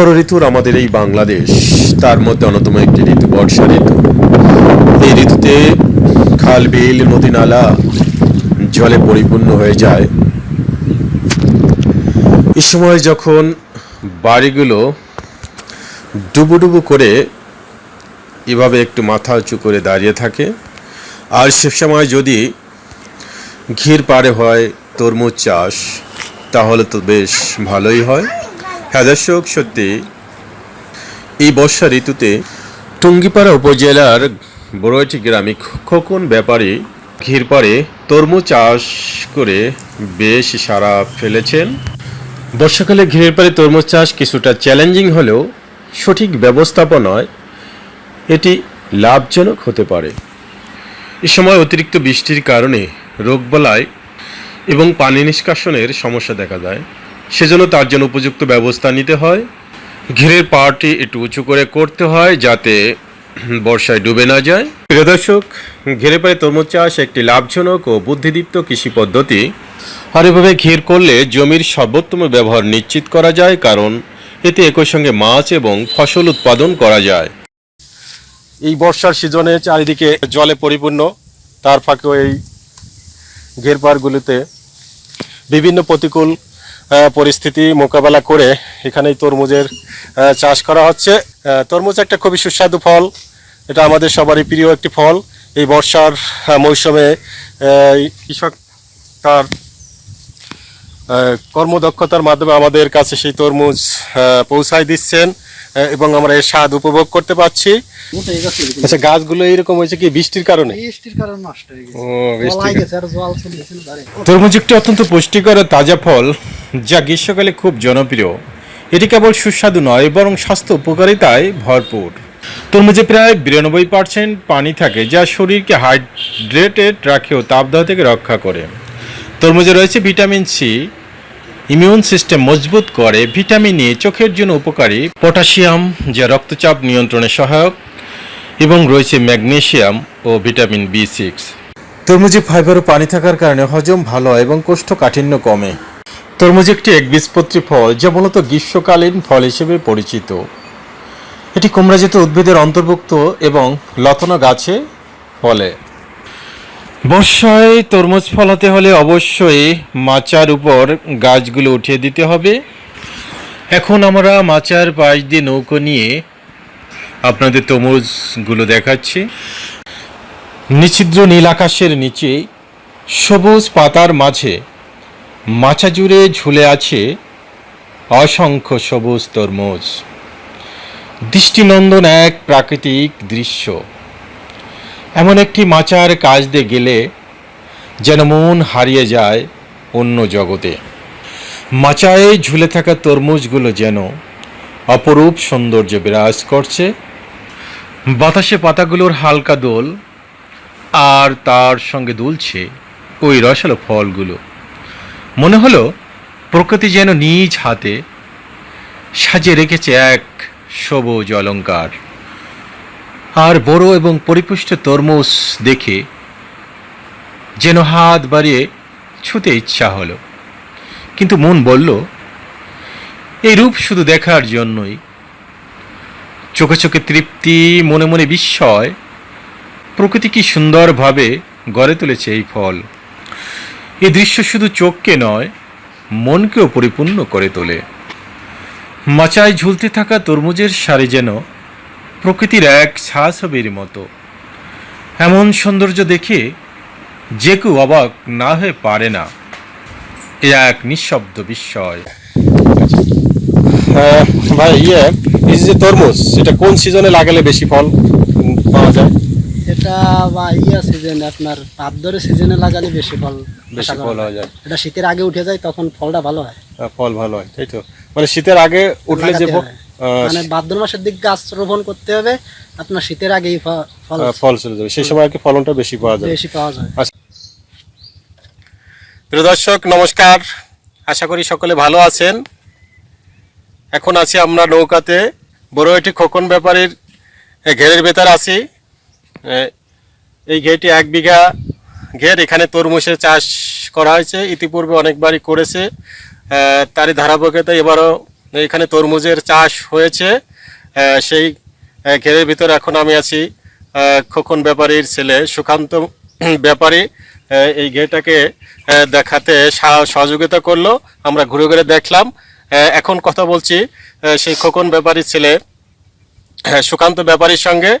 ষড় ঋতুর আমাদের এই বাংলাদেশ, তার মধ্যে অন্যতম একটি ঋতু বর্ষা ঋতু। এই ঋতুতে খাল, বিল, নদী, নালা জলে পরিপূর্ণ হয়ে যায়। এই সময় যখন বাড়িগুলো ডুবুডুবু করে এভাবে একটু মাথা উঁচু করে দাঁড়িয়ে থাকে, আর সে সময় যদি ঘির পাড়ে হয় তরমুজ চাষ, তাহলে তো বেশ ভালোই হয়। হ্যাঁ দর্শক, সত্যি, এই বর্ষা ঋতুতে টুঙ্গিপাড়া উপজেলার বড়ইটি গ্রামে খোকন ব্যাপারী ঘিরপাড়ে তরমুজ চাষ করে বেশ সারা ফেলেছেন। বর্ষাকালে ঘিরের পাড়ে তরমুজ চাষ কিছুটা চ্যালেঞ্জিং হলেও সঠিক ব্যবস্থাপনায় এটি লাভজনক হতে পারে। এ সময় অতিরিক্ত বৃষ্টির কারণে রোগবালাই এবং পানি নিষ্কাশনের সমস্যা দেখা যায় সেজন্য তার জন্য উপযুক্ত ব্যবস্থা নিতে হয়। ঘিরের পাড়টি একটু উঁচু করে করতে হয় যাতে বর্ষায় ডুবে না যায়। প্রিয় দর্শক, ঘিরে পায়ে তরমুজ চাষ একটি লাভজনক ও বুদ্ধিদীপ্ত কৃষি পদ্ধতি। আর এভাবে ঘির করলে জমির সর্বোত্তম ব্যবহার নিশ্চিত করা যায়, কারণ এতে একই সঙ্গে মাছ এবং ফসল উৎপাদন করা যায়। এই বর্ষার সিজনে চারিদিকে জলে পরিপূর্ণ, তার ফাঁকেও এই ঘেরপাড়গুলিতে বিভিন্ন প্রতিকূল পরিস্থিতি মোকাবেলা করে এখানেই তরমুজের চাষ করা হচ্ছে। তরমুজ একটা খুবই সুস্বাদু ফল। এটা আমাদের সবারই প্রিয় একটি ফল। এই বর্ষার মৌসুমে কৃষক তার কর্মদক্ষতার মাধ্যমে আমাদের কাছে সেই তরমুজ আহ, পৌঁছায় দিচ্ছেন এবং আমরা এর স্বাদ উপভোগ করতে পারছি। আচ্ছা গাছগুলো এইরকম হয়েছে কি বৃষ্টির কারণে? বৃষ্টির কারণে নষ্ট হয়ে গেছে। ও বৃষ্টির গলায় গেছে আর জল চলে গেছিল ধারে। তরমুজ একটি অত্যন্ত পুষ্টিকর তাজা ফল। যা গ্রীষ্মকালে খুব জনপ্রিয়। এটি কেবল সুস্বাদু নয়, বরং স্বাস্থ্য উপকারিতায় ভরপুর। তরমুজে প্রায় বিরানব্বই পার্সেন্ট পানি থাকে, যা শরীরকে হাইড্রেটেড রাখে ও তাপদাহ থেকে রক্ষা করে। তরমুজে রয়েছে ভিটামিন সি। ইমিউন সিস্টেম মজবুত করে, ভিটামিন এ চোখের জন্য উপকারী। পটাশিয়াম, যা রক্তচাপ নিয়ন্ত্রণে সহায়ক, এবং রয়েছে ম্যাগনেশিয়াম ও ভিটামিন বি সিক্স। তরমুজে ফাইবার ও পানি থাকার কারণে হজম ভালো এবং কোষ্ঠকাঠিন্য কমে। তরমুজ একটি একবীজপত্রী ফল, যা মূলত গ্রীষ্মকালীন ফল হিসেবে পরিচিত। এটি কুমড়াজাত উদ্ভিদের অন্তর্ভুক্ত এবং লতানো গাছে ফলে। বর্ষায় তরমুজ ফলাতে হলে অবশ্যই মাচার উপর গাছগুলো উঠিয়ে দিতে হবে। এখন আমরা মাচার পাশ দিয়ে নৌকো নিয়ে আপনাদের তরমুজগুলো দেখাচ্ছি। নিছিদ্র নীল আকাশের নিচে সবুজ পাতার মাঝে মাচা জুড়ে ঝুলে আছে অসংখ্য সবুজ তরমুজ। দৃষ্টিনন্দন এক প্রাকৃতিক দৃশ্য। এমন একটি মাচার কাজ দিয়ে গেলে যেন মন হারিয়ে যায় অন্য জগতে। মাচায় ঝুলে থাকা তরমুজগুলো যেন অপরূপ সৌন্দর্য বিরাজ করছে। বাতাসে পাতাগুলোর হালকা দোল আর তার সঙ্গে দুলছে ওই রসালো ফলগুলো। মনে হলো প্রকৃতি যেন নিজ হাতে সাজিয়ে রেখেছে এক সবুজ অলংকার আর বড় এবং পরিপুষ্ট তরমুজ দেখে যেন হাত বাড়িয়ে ছুতে ইচ্ছা হলো। কিন্তু মন বলল, এই রূপ শুধু দেখার জন্যই। চোখে চোখে তৃপ্তি, মনে মনে বিস্ময়, প্রকৃতি কি সুন্দরভাবে গড়ে তুলেছে এই ফল। এই দৃশ্য শুধু চোখকে নয়, মনকেও পরিপূর্ণ করে তোলে। মাচায় ঝুলতে থাকা তরমুজের সারি যেন প্রকৃতির এক ছায়াছবির মতো। এমন সৌন্দর্য দেখে যে কেউ অবাক না হয়ে পারে না। এ এক নিঃশব্দ বিস্ময়। ভাই ইয়ে এই যে তরমুজ এটা কোন সিজনে লাগালে বেশি ফল পাওয়া যায়? এটা বা ইয়া সিজন আপনার ভাদ্রে সিজনে লাগালে বেশি ফল বেশি ফল যায়। হওয়া যায়। এটা শীতের আগে উঠে যায় তখন ফলটা ভালো হয়। ফল ভালো হয় তাই তো? মানে শীতের আগে উঠলে যে হয়। মানে ভাদ্র মাসের দিক গাছ রোপণ করতে হবে আপনার শীতের আগেই ফল ফল চলে যাবে। সেই সময় আর কি ফলনটা বেশি পাওয়া যাবে। বেশি পাওয়া যায়। প্রিয় দর্শক নমস্কার। আশা করি সকলে ভালো আছেন। এখন আছি আমরা নৌকাতে। বড় একটি খোকন ব্যাপারীর ঘেরের ভেতর আছি। এই ঘেরটি এক বিঘা ঘের, এখানে তরমুজের চাষ করা হয়েছে। ইতিপূর্বে অনেকবারই করেছে। তারই ধারাবাহিকতা এবারও এখানে তরমুজের চাষ হয়েছে। সেই ঘেরের ভিতরে এখন আমি আছি খোকন ব্যাপারীর ছেলে, সুকান্ত ব্যাপারী। এই ঘেরটাকে দেখাতে সহযোগিতা করল। আমরা ঘুরে ঘুরে দেখলাম। এখন কথা বলছি সেই খোকন ব্যাপারীর ছেলে সুকান্ত ব্যাপারীর সঙ্গে।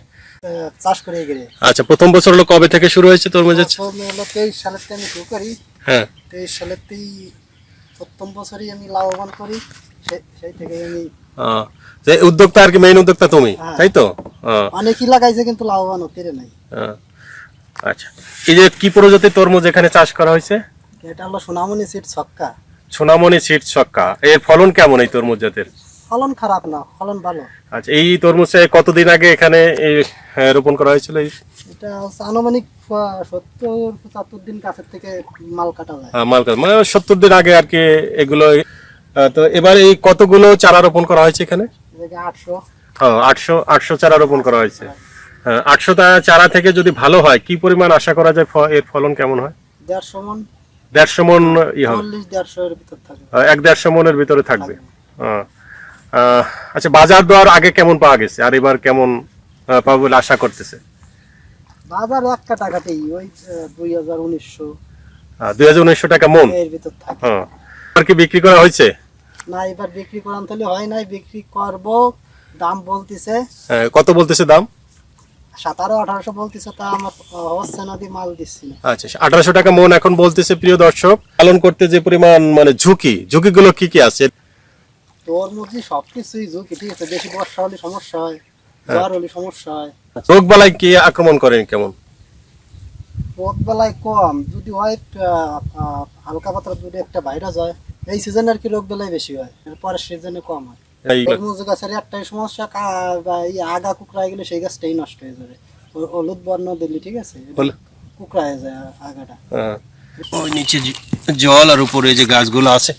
চাষ করে গেলে। আচ্ছা প্রথম বছর হলো কবে থেকে শুরু হয়েছে তরমুজের চা- প্রথমে হলো তেইশ সালের থেকে আমি শুরু করি। হ্যাঁ। তেইশ সালেরতেই প্রথম বছরই আমি লাভবান করি। সেই থেকে আমি যে উদ্যোক্তা আর কি মেইন উদ্যোক্তা তুমি হ্যাঁ। তাই তো? অনেকই লাগাইছে কিন্তু লাভবান হতে নাই। আচ্ছা। এই যে কি প্রজাতির তরমুজ এখানে চাষ করা হয়েছে? এটা হলো সোনামণি সিট ছক্কা। সোনামণি সিট ছক্কা। এর ফলন কেমন এই তরমুজ জাতের? ফলন খারাপ না ফলন ভালো। আচ্ছা এই তরমুজে কতদিন আগে এখানে হ্যাঁ, রোপণ করা হয়েছিল? এটা আনুমানিক সত্তর পঁচাত্তর দিন কাছের থেকে মাল কাটা যায় আহ, মালকা মানে সত্তর দিন আগে আর কি এগুলো তো এবার এই কতগুলো চারা রোপণ করা হয়েছে এখানে? আটশো। আটশো আটশো চারা রোপণ করা হয়েছে। হ্যাঁ, আটশো চারা থেকে যদি ভালো হয় কি পরিমাণ আশা করা যায় এর ফলন কেমন হয়? দেড়শো মন। দেড়শো মন ই হবে। এক দেড়শো মনের ভিতরে থাকবে। আহ, আচ্ছা বাজার দর আগে কেমন পাওয়া গেছে? আর এবার কেমন পাবো বলে আশা করতেছে? বাজার এক কাটাকাটি ওই দুই হাজার উনিশশো। দুই হাজার উনিশশো টাকা মন? এর ভিতর থাকে। হ্যাঁ। আর কি বিক্রি করা হয়েছে? না এবার বিক্রি করান তাহলে হয় নাই বিক্রি করব। দাম বলতেছে। হ্যাঁ, কত বলতেছে দাম? সতেরো আঠারোশো বলতেছে তা আমার হচ্ছে না দিয়ে মাল দিচ্ছি আচ্ছা আঠারোশো টাকা মন এখন বলতেছে প্রিয় দর্শক। পালন করতে যে পরিমাণ মানে ঝুঁকি ঝুঁকিগুলো কি কি আছে? তোর মধ্যে সব ঝুঁকি ঠিক আছে বেশি বর্ষা হলে সমস্যা হয় জ্বর হলে সমস্যা হয়। রোগ বালাই কি আক্রমণ করেন কেমন? রোগ বেলায় কম যদি হয় হালকা পাতলা যদি একটা ভাইরাস হয় এই সিজনে আর কি রোগ বেলায় বেশি হয় পরের সিজনে কম হয়। তরমুজ গাছের একটাই সমস্যা এই আগা কুকড়ায় গেলে সেই গাছটাই নষ্ট হয়ে যাবে। হলুদ বর্ণ দিলি ঠিক আছে? কুকড়া হয়ে যায় আগাটা। হ্যাঁ। ওই নিচে জল আর উপরে যে গাছগুলো আছে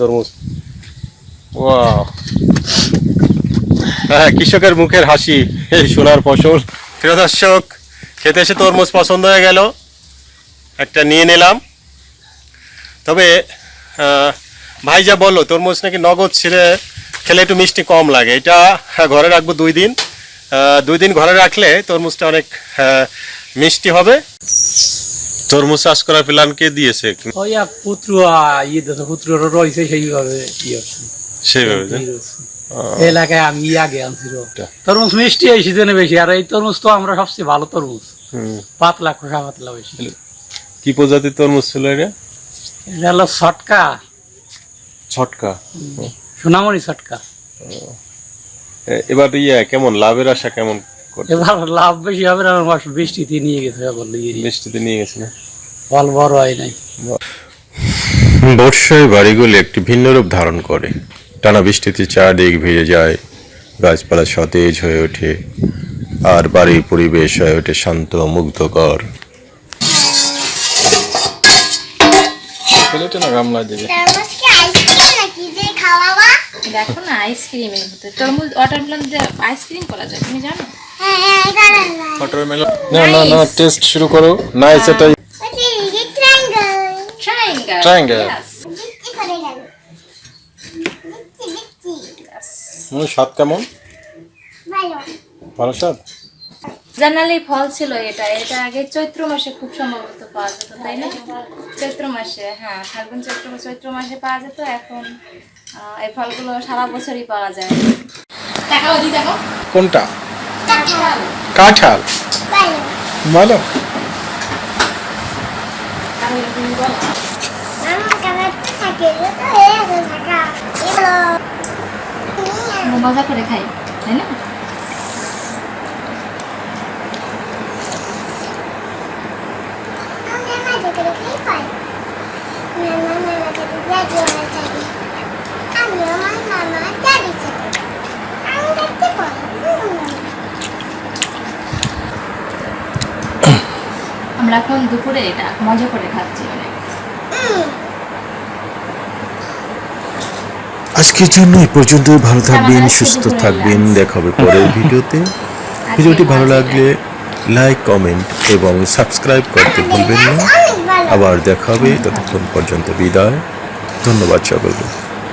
তরমুজ। হ্যাঁ কৃষকের মুখের হাসি এই সোনার ফসল। প্রিয় দর্শক খেতে এসে তরমুজ পছন্দ হয়ে গেল। একটা নিয়ে নিলাম। তবে ভাই যা বলল তরমুজ নাকি নগদ ছিঁড়ে খেলে একটু মিষ্টি কম লাগে। এটা হ্যাঁ, ঘরে রাখব দুই দিন। দুই দিন ঘরে রাখলে তরমুজটা অনেক আহ, মিষ্টি হবে। তরমুজ চাষ করার প্ল্যান কে দিয়েছে? ওই এক পুত্র ইয়ে দেশে পুত্র রয়েছে সেইভাবে কি হচ্ছে। সেইভাবে এলাকায় আমি আগে আনছিল তরমুজ মিষ্টি এই সিজনে বেশি আর এই তরমুজ তো আমরা সবচেয়ে ভালো তরমুজ। পাতলা খোসা পাতলা বেশি। কি প্রজাতির তরমুজ ছিল এটা? এটা হলো ছটকা। ছটকা? সোনামণি ছটকা। এবার ইয়ে কেমন লাভের আশা কেমন? এবার লাভ বেশি হবে না আমার বৃষ্টিতে নিয়ে গেছে এখন মিষ্টিতে নিয়ে গেছে না? ফল বড় হয় নাই। বর্ষায় বাড়িগুলি একটি ভিন্ন রূপ ধারণ করে। টানা বৃষ্টিতে চারদিক ভিজে যায় গাছপালা সতেজ হয়ে ওঠে আর বাড়ির পরিবেশ হয়ে ওঠে শান্ত ও মুগ্ধকর। যে দেখো না আইসক্রিমের ভিতরে তরমুজ ওয়াটারমেলন দিয়ে আইসক্রিম করা যায় তুমি জানো? হ্যাঁ না না না টেস্ট শুরু করো। ট্রায়াঙ্গেল বিচ্ছি বিচ্ছি স্বাদ কেমন? ভালো। স্বাদ? জানালেই ফল ছিল এটা। এটা আগে চৈত্র মাসে খুব সম্ভবত পাওয়া যেত তাই না? চৈত্র মাসে হ্যাঁ ফাল্গুন চৈত্র চৈত্র মাসে পাওয়া যেত এখন এই ফলগুলো সারা বছরই পাওয়া যায়। কোনটা? কাঁঠাল। বলো। মজা করে খাই তাই না? আমি আমার সাথে আমি আমার মামা দাদির সাথে আমি দেখতে পাই। আমরা এখন দুপুরে এটা মজা করে খাচ্ছি অনেক। আজকের জন্য এই পর্যন্তই ভালো থাকবেন সুস্থ থাকবেন দেখা হবে পরের ভিডিওতে। ভিডিওটি ভালো লাগলে লাইক কমেন্ট এবং সাবস্ক্রাইব করতে ভুলবেন না। আবার দেখা হবে ততক্ষণ পর্যন্ত বিদায়। ধন্যবাদ সকলকে।